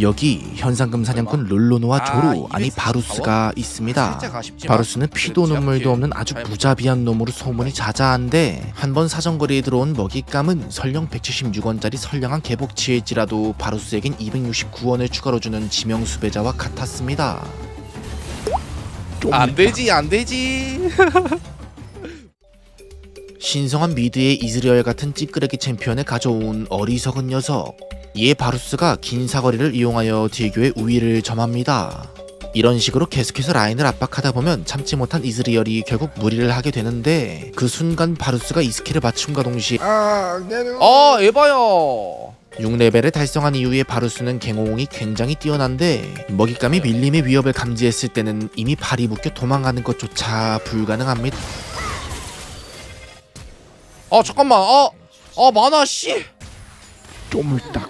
여기 현상금 사냥꾼 룰로노와 아, 조로 아니 244 바루스가 있습니다. 바루스는 피도 눈물도 없는 아주 잘 무자비한 놈으로 소문이 자자한데 한 번 사정거리에 들어온 먹잇감은 설령 176원짜리 선량한 개복치일지라도 바루스에겐 269원을 추가로 주는 지명 수배자와 같았습니다. 안 되지 안 되지 신성한 미드의 이즈리얼 같은 찌끄레기 챔피언을 가져온 어리석은 녀석. 이에 바루스가 긴 사거리를 이용하여 딜교의 우위를 점합니다. 이런 식으로 계속해서 라인을 압박하다 보면 참지 못한 이즈리얼이 결국 무리를 하게 되는데 그 순간 바루스가 이 스킬을 맞춤과 동시에 아 에바야 6레벨을 달성한 이후에 바루스는 갱호공이 굉장히 뛰어난데 먹잇감이 밀림의 위협을 감지했을 때는 이미 발이 묶여 도망가는 것조차 불가능합니다. 아 잠깐만 아아 만화 씨 쪼물딱.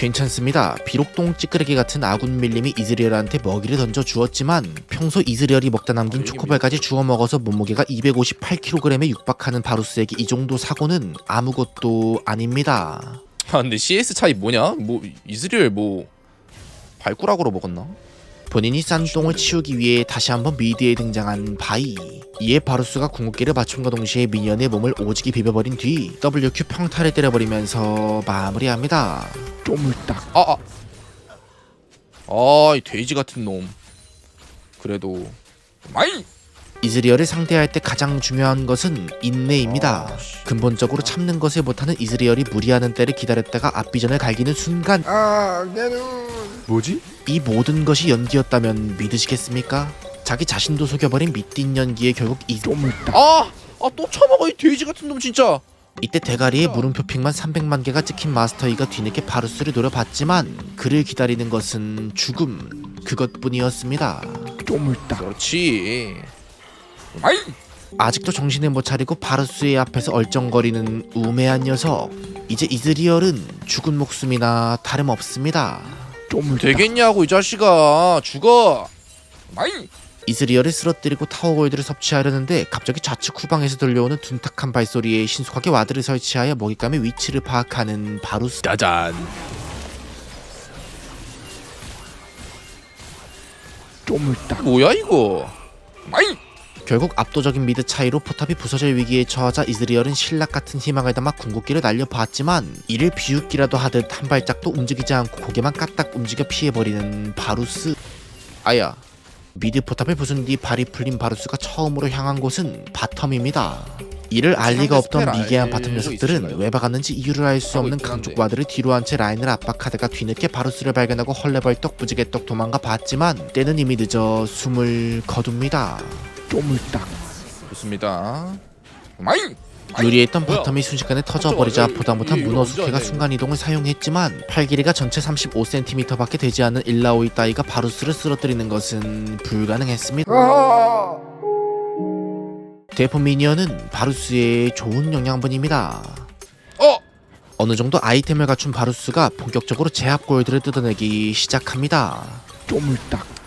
어? 괜찮습니다. 비록 똥찌끄레기 같은 아군 밀림이 이즈리얼한테 먹이를 던져 주었지만 평소 이즈리얼이 먹다 남긴 초코발까지 주워 먹어서 몸무게가 258kg에 육박하는 바루스에게 이 정도 사고는 아무것도 아닙니다. 아 근데 CS 차이 뭐냐 뭐 이즈리얼 뭐 발꾸락으로 먹었나 본인이 싼 똥을 치우기 위해 다시 한번 미드에 등장한 바이. 이에 바루스가 궁극기를 맞춤과 동시에 미니언의 몸을 오지게 비벼버린 뒤 WQ 평타를 때려버리면서 마무리합니다. 쪼물딱. 아아 아이 돼지 같은 놈 그래도 마이 이즈리얼을 상대할 때 가장 중요한 것은 인내입니다. 아, 씨. 근본적으로 참는 것을 못하는 이즈리얼이 무리하는 때를 기다렸다가 앞비전을 갈기는 순간 뭐지 이 모든 것이 연기였다면 믿으시겠습니까? 자기 자신도 속여버린 밑딘 연기에 결국 이 아아 또 처먹어 이 돼지 같은 놈 진짜 이때 대가리에 물음표 픽만 300만 개가 찍힌 마스터이가 뒤늦게 바루스를 노려봤지만 그를 기다리는 것은 죽음 그것뿐이었습니다. 그렇지. 마이! 아직도 정신을 못 차리고 바루스의 앞에서 얼쩡거리는 우매한 녀석. 이제 이즈리얼은 죽은 목숨이나 다름없습니다. 되겠냐고 이 자식아. 죽어. 마이 이즈리얼을 쓰러뜨리고 타워골드를 섭취하려는데 갑자기 좌측 후방에서 들려오는 둔탁한 발소리에 신속하게 와드를 설치하여 먹잇감의 위치를 파악하는 바루스. 짜잔. 뭐야 이거? 마이! 결국 압도적인 미드 차이로 포탑이 부서질 위기에 처하자 이즈리얼은 신락 같은 희망을 담아 궁극기를 날려봤지만 이를 비웃기라도 하듯 한 발짝도 움직이지 않고 고개만 까딱 움직여 피해버리는 바루스. 아야 미드 포탑을 부순 뒤 발이 풀린 바루스가 처음으로 향한 곳은 바텀입니다. 이를 알 리가 없던 미개한 바텀 녀석들은? 왜 박았는지 이유를 알 수 없는 강쪽. 와드를 뒤로 한 채 라인을 압박하다가 뒤늦게 바루스를 발견하고 헐레벌떡 부지개떡 도망가 봤지만 때는 이미 늦어 숨을 거둡니다. 좋습니다. 마이 유리했던 뭐야? 바텀이 순식간에 터져버리자. 보다 못한 문어 숙회가 순간이동을 사용했지만 팔 길이가 전체 35cm밖에 되지 않은 일라오이 따위가 바루스를 쓰러뜨리는 것은 불가능했습니다. 대포 미니언은 바루스의 좋은 영양분입니다. 어 어느 정도 아이템을 갖춘 바루스가 본격적으로 제압 골드를 뜯어내기 시작합니다.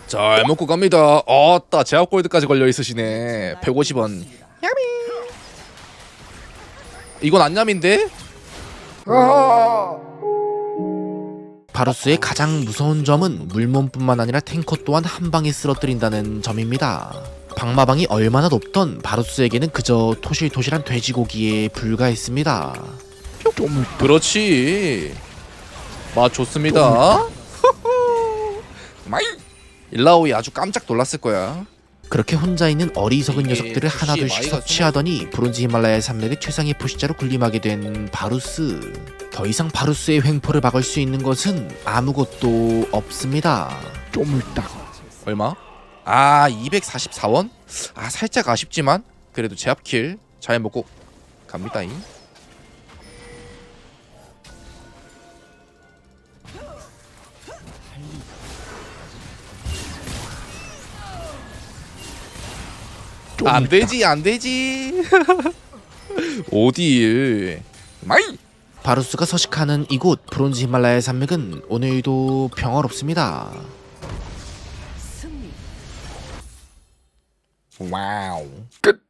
잘 먹고 갑니다. 어따 제압 골드까지 걸려 있으시네. 150원. 이건 안냠인데? 바루스의 가장 무서운 점은 물몸뿐만 아니라 탱커 또한 한 방에 쓰러뜨린다는 점입니다. 방마방이 얼마나 높던 바루스에게는 그저 토실토실한 돼지고기에 불과했습니다. 그렇지. 맛 좋습니다. 마이. 일라오이 아주 깜짝 놀랐을 거야. 그렇게 혼자 있는 어리석은 녀석들을 하나둘씩 섭취하더니 브론즈 히말라야 산맥의 최상의 포식자로 군림하게 된 바루스. 더 이상 바루스의 횡포를 막을 수 있는 것은 아무것도 없습니다. 얼마? 아 244원? 아 살짝 아쉽지만 그래도 제압킬 잘 먹고 갑니다잉. 안 되지 안 되지. 어딜 마이! 바루스가 서식하는 이곳 브론즈 히말라야 산맥은 오늘도 평화롭습니다. 와우. 끝